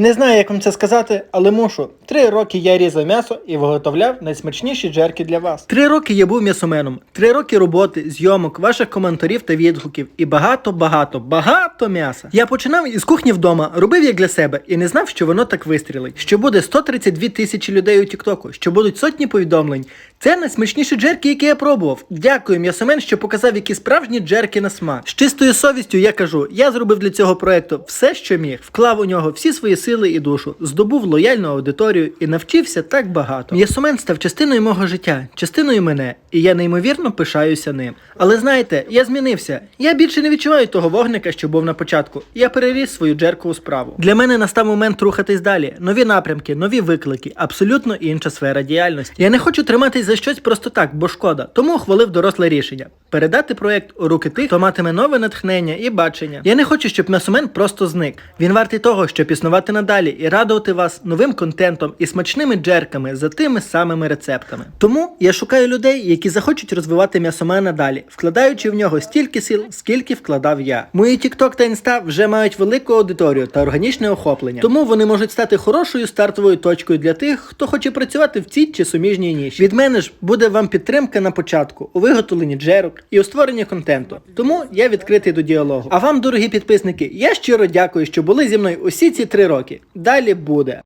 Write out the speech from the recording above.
Не знаю, як вам це сказати, але мушу. Три роки я різав м'ясо і виготовляв найсмачніші джерки для вас. Три роки я був м'ясоменом. Три роки роботи, зйомок, ваших коментарів та відгуків. І багато, багато, багато м'яса. Я починав із кухні вдома, робив як для себе і не знав, що воно так вистрілить. Що буде 132 тисячі людей у Тіктоку, що будуть сотні повідомлень. Це найсмачніші джерки, які я пробував. Дякую, м'ясомен, що показав, які справжні джерки на смак. З чистою совістю я кажу, я зробив для цього проекту все, що міг, вклав у нього всі свої сили і душу, здобув лояльну аудиторію і навчився так багато. М'ясомен став частиною мого життя, частиною мене, і я неймовірно пишаюся ним. Але знаєте, я змінився. Я більше не відчуваю того вогника, що був на початку. Я переріс свою джеркову справу. Для мене настав момент рухатись далі. Нові напрямки, нові виклики, абсолютно інша сфера діяльності. Я не хочу триматись за щось просто так, бо шкода. Тому ухвалив доросле рішення передати проект у руки тих, хто матиме нове натхнення і бачення. Я не хочу, щоб м'ясомен просто зник. Він вартий того, щоб існувати надалі і радувати вас новим контентом і смачними джерками за тими самими рецептами. Тому я шукаю людей, які захочуть розвивати м'ясомена далі, вкладаючи в нього стільки сил, скільки вкладав я. Мої TikTok та Insta вже мають велику аудиторію та органічне охоплення, тому вони можуть стати хорошою стартовою точкою для тих, хто хоче працювати в цій чи суміжній ніші. Від мене ж буде вам підтримка на початку у виготовленні джерок і у створенні контенту. Тому я відкритий до діалогу. А вам, дорогі підписники, я щиро дякую, що були зі мною усі ці три роки. Далі буде.